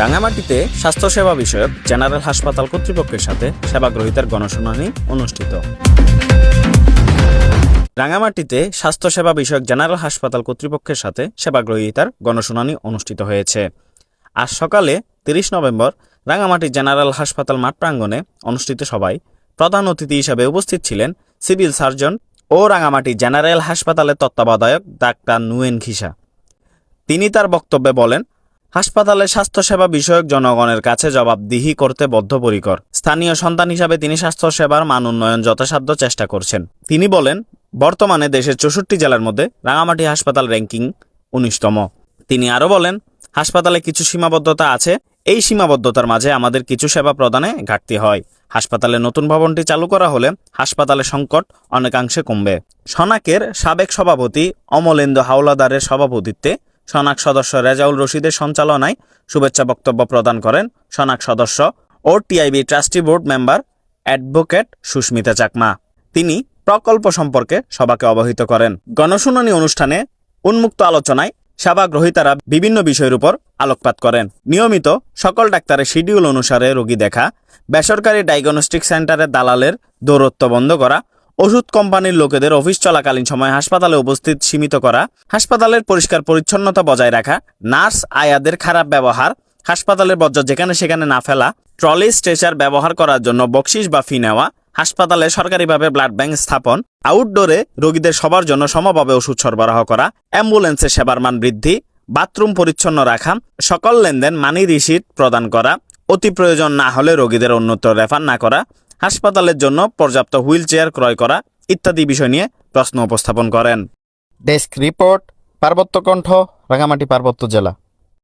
রাঙামাটিতে স্বাস্থ্যসেবা বিষয়ক জেনারেল হাসপাতাল কর্তৃপক্ষের সাথে সেবা গ্রহীতার গণশুনানি অনুষ্ঠিত। রাঙামাটিতে স্বাস্থ্যসেবা বিষয়ক জেনারেল হাসপাতাল কর্তৃপক্ষের সাথে সেবা গ্রহীতার গণশুনানি অনুষ্ঠিত হয়েছে। আজ সকালে তিরিশ নভেম্বর রাঙামাটি জেনারেল হাসপাতাল মাঠ প্রাঙ্গণে অনুষ্ঠিত সভায় প্রধান অতিথি হিসেবে উপস্থিত ছিলেন সিভিল সার্জন ও রাঙামাটি জেনারেল হাসপাতালের তত্ত্বাবধায়ক ডাক্তার নুয়েন খিসা তিনি তার বক্তব্যে বলেন হাসপাতালে স্বাস্থ্যসেবা বিষয়ক জনগণের কাছে জবাবদিহি করতে বদ্ধপরিকর। স্থানীয় সন্তান হিসাবে তিনি স্বাস্থ্যসেবার মান উন্নয়ন যথাসাধ্য চেষ্টা করছেন। তিনি বলেন, বর্তমানে দেশের চৌষট্টি জেলার মধ্যে রাঙামাটি হাসপাতাল র্যাঙ্কিং উনিশতম। তিনি আরও বলেন, হাসপাতালে কিছু সীমাবদ্ধতা আছে, এই সীমাবদ্ধতার মাঝে আমাদের কিছু সেবা প্রদানে ঘাটতি হয়। হাসপাতালে নতুন ভবনটি চালু করা হলে হাসপাতালে সংকট অনেকাংশে কমবে। সনাকের সাবেক সভাপতি অমলেন্দু হাওলাদারের সভাপতিত্বে সনাক সদস্য রেজাউল রশিদের সঞ্চালনায় শুভেচ্ছা বক্তব্য প্রদান করেন সনাক সদস্য ও TIB trustee board member advocate Susmita Chakma. তিনি প্রকল্প সম্পর্কে সবাকে অবহিত করেন। গণশুনানি অনুষ্ঠানে উন্মুক্ত আলোচনায় সেবা গ্রহীতারা বিভিন্ন বিষয়ের উপর আলোকপাত করেন। নিয়মিত সকল ডাক্তারের শিডিউল অনুসারে রোগী দেখা, বেসরকারি ডায়াগনস্টিক সেন্টারের দালালের দৌরত্ব বন্ধ করা ওষুধ কোম্পানির লোকেদের অফিস চলাকালীন সময় হাসপাতালে উপস্থিত সীমিত করা, হাসপাতালের পরিষ্কার পরিচ্ছন্নতা বজায় রাখা, নার্স আয়াদের খারাপ ব্যবহার, হাসপাতালের বর্জ্য যেখানে সেখানে না ফেলা, ট্রলি স্ট্রেচার ব্যবহার করার জন্য বকশিস বা ফি নেওয়া, হাসপাতালে সরকারিভাবে ব্লাড ব্যাংক স্থাপন, আউটডোরে রোগীদের সবার জন্য সমভাবে ওষুধ সরবরাহ করা অ্যাম্বুলেন্সের সেবার মান বৃদ্ধি, বাথরুম পরিচ্ছন্ন রাখা, সকল লেনদেন মানি রিসিট প্রদান করা, অতি প্রয়োজন না হলে রোগীদের অন্যত্র রেফার না করা হাসপাতালের জন্য পর্যাপ্ত হুইল চেয়ার ক্রয় করা ইত্যাদি বিষয় নিয়ে প্রশ্ন উপস্থাপন করেন। ডেস্ক রিপোর্ট, পার্বত্য কণ্ঠ, রাঙামাটি পার্বত্য জেলা।